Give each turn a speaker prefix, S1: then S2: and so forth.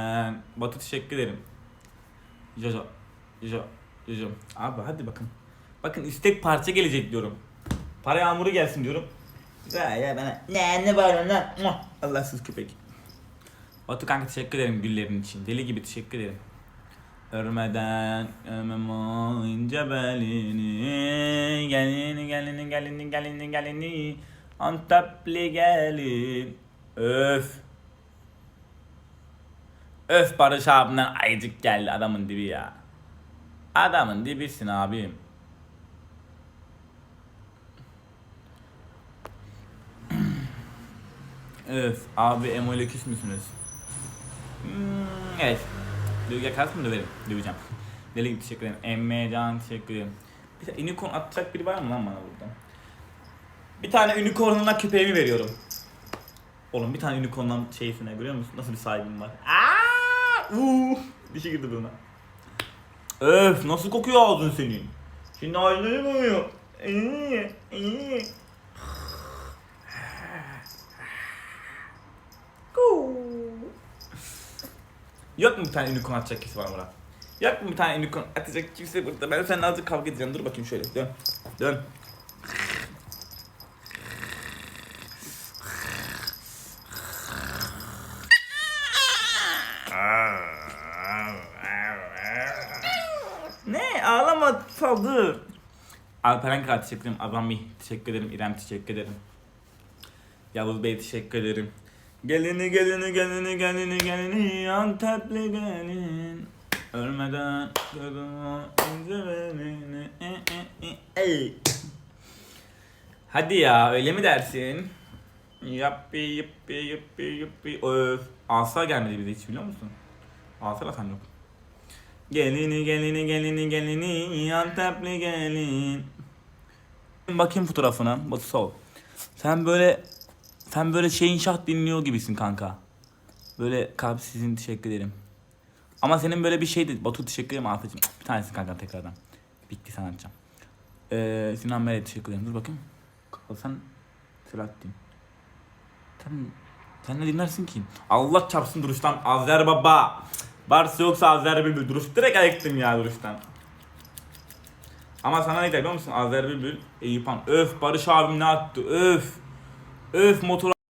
S1: Ee, Batu teşekkür ederim. Jojo. Jojo. Jojo. Abi hadi bakın. Bakın istek parça gelecek diyorum. Para yağmuru gelsin diyorum. Ya ya bana ne ne var lan? Allahsız köpek. Batu kanka teşekkür ederim güllerin için. Deli gibi teşekkür ederim. Örmeden ömem o ince belini Gelini gelini gelini gelini gelini Antepli gelin Öf Öf Barış abimden ayıcık geldi adamın dibi ya Adamın dibisin abim Öf abi Emo ile? Hmm, evet. Dövge kalsın mı döverim? Döveceğim. Deli gibi teşekkür ederim. Emme Can teşekkür ederim. Bir tane unicorn atacak biri var mı lan bana burada? Bir tane unicorn'una köpeğimi veriyorum. Oğlum bir tane unicorn'dan şeysine görüyor musun? Nasıl bir sahibim var? Aa! Uuu! Şey girdi buna. Öf nasıl kokuyor ağzın senin? Şimdi ağzını kokuyor. İyi, iyi. Yok mu bir tane unicorn atacak kimse bana Murat? Yok mu bir tane unicorn atacak kimse burada? Ben seninle azıcık kavga edeceğim. Dur bakayım şöyle. Dön. Dön. Ne? Ağlama saldır. Alperen Kağıt teşekkür ederim. Abami teşekkür ederim. İrem teşekkür ederim. Yavuz Bey teşekkür ederim. Gelini gelini gelini gelini gelini Antepli gelin Ölmeden gözümü ince belini e, e, e. Hadi ya öyle mi dersin? Yappi yuppi yuppi yuppi öf Asa gelmedi bize hiç biliyor musun? Sen yok Gelini gelini gelini gelini Antepli gelin Bakayım fotoğrafına Batu sol Sen böyle sen böyle şeyin şah dinliyor gibisin kanka. Böyle kalpsizin teşekkür ederim. Ama senin böyle bir şeydi. Batu teşekkür ederim Afet'cim. Bir tanesi kanka tekrardan. Bitti sana atacağım. Ee, Sinan Bey'e teşekkür ederim. Dur bakayım. Sen Selahattin. Sen, sen ne dinlersin ki? Allah çarpsın duruştan. Azer baba. Varsa yoksa Azer Bülbül. Duruş direkt ayıktım ya duruştan. Ama sana ne biliyor musun? Azer Bülbül, Eyüp Han. Öf Barış abim ne attı? Öf. Öf motor